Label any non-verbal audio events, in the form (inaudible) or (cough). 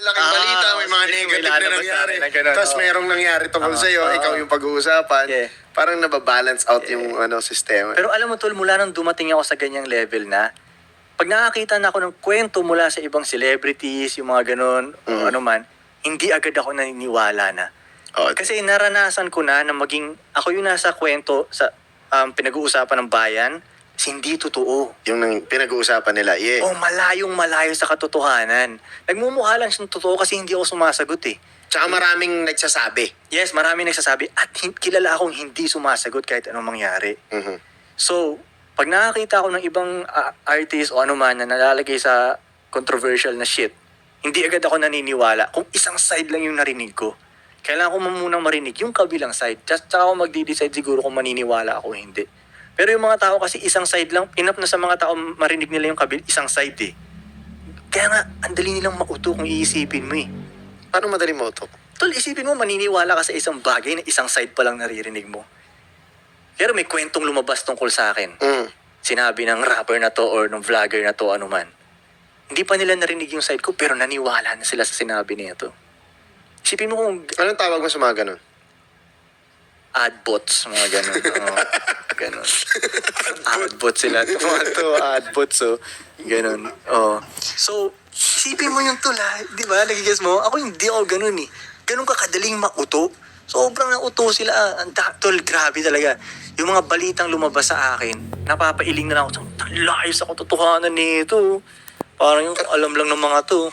Laking Ah, balita, may mga may negative na lalabas nangyari. na rin na ganun, Tapos oo. mayroong nangyari tungkol Oo, sa'yo, oo. ikaw yung pag-uusapan. Yeah. Parang nababalance out yung ano sistema. Pero alam mo tol, mula nang dumating ako sa ganyang level na, pag nakakita na ako ng kwento mula sa ibang celebrities, yung mga ganun, o Mm. ano man, hindi agad ako naniniwala na. Oo. Kasi naranasan ko na na maging, ako yung nasa kwento sa um, pinag-uusapan ng bayan, hindi totoo. yung nang pinag-uusapan nila, yeah. O malayong malayo sa katotohanan. Nagmumukha lang siyang totoo kasi hindi ako sumasagot eh. Tsaka maraming nagsasabi. Yes, marami nagsasabi at hin- kilala akong hindi sumasagot kahit anong mangyari. Mhm. So, pag nakakita ako ng ibang ah, artist o ano man na nalalagay sa controversial na shit, hindi agad ako naniniwala kung isang side lang yung narinig ko. Kailangan ko munang marinig yung kabilang side. Just tsaka ako magdi-decide siguro kung maniniwala ako o hindi. Pero yung mga tao kasi isang side lang, enough na sa mga tao marinig nila yung kabil, isang side eh. Kaya nga, ang dali nilang mauto kung iisipin mo eh. Paano madali mo ito? Tol, isipin mo, maniniwala ka sa isang bagay na isang side pa lang naririnig mo. Pero may kwentong lumabas tungkol sa akin. Mm. Sinabi ng rapper na to or ng vlogger na to, ano man. Hindi pa nila narinig yung side ko, pero naniwala na sila sa sinabi niya to. Isipin mo kung Anong tawag mo sa mga ganun? adbots, mga ganun. Oo, (laughs) ganun. (laughs) adbots sila. To, adbots, so. Ganun. Oh. So, isipin mo yung tula, di ba? Nagigess mo? Ako hindi ako ganun eh. Ganun ka kadaling mauto. Sobrang nauto sila. ah. Ang tol, grabe talaga. Yung mga balitang lumabas sa akin, napapailing na lang ako. Layo sa katotohanan nito. Parang yung alam lang ng mga to.